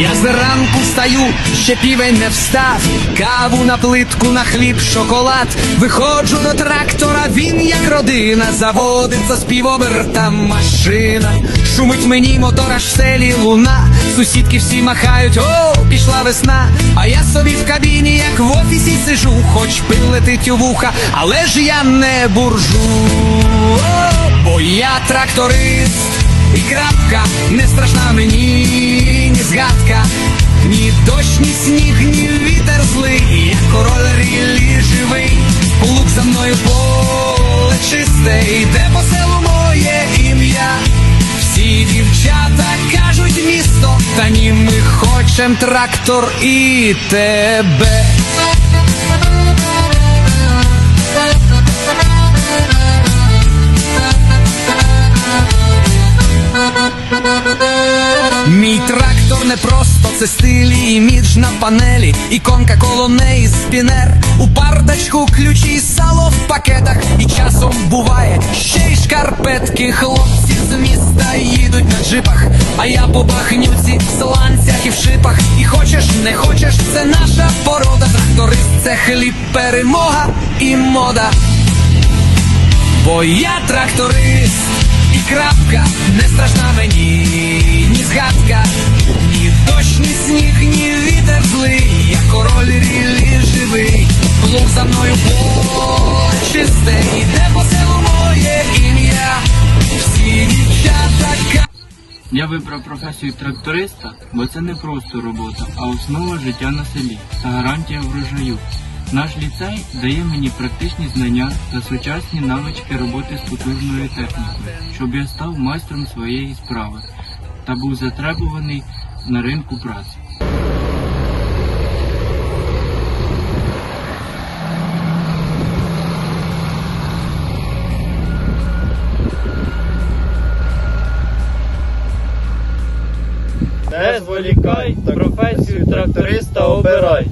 Я зранку встаю, ще півень не встав, каву на плитку, на хліб, шоколад. Виходжу до трактора, він як родина, заводиться співоберта машина. Шумить мені мотор аж в селі луна. Сусідки всі махають, о, пішла весна. А я собі в кабіні, як в офісі сижу, хоч пил летить у вуха, але ж я не буржу. О, бо я тракторист. І крапка не страшна мені, ні згадка, ні дощ, ні сніг, ні вітер злий, я король рілі живий, плуг за мною поле чисте, йде по селу моє ім'я. Всі дівчата кажуть місто, та ні ми хочем трактор і тебе. Не просто це стилі, імідж на панелі, іконка коло неї спінер. У бардачку ключі сало в пакетах, і часом буває ще й шкарпетки. Хлопці з міста їдуть на джипах, а я по бахнюці, в сланцях і в шипах. І хочеш, не хочеш, це наша порода. Тракторист це хліб, перемога і мода. Бо я тракторист і не страшна мені, ні згадка, ні дощ, ні сніг, ні вітер злий, я король рілі живий, плуг за мною поле чисте, іде по селу моє ім'я, всі дівчата ка- Я вибрав професію тракториста, бо це не просто робота, а основа життя на селі та гарантія врожаю. Наш ліцей дає мені практичні знання та сучасні навички роботи з потужною технікою, щоб я став майстром своєї справи та був затребуваний на ринку праці. Не зволікай, професію тракториста обирай.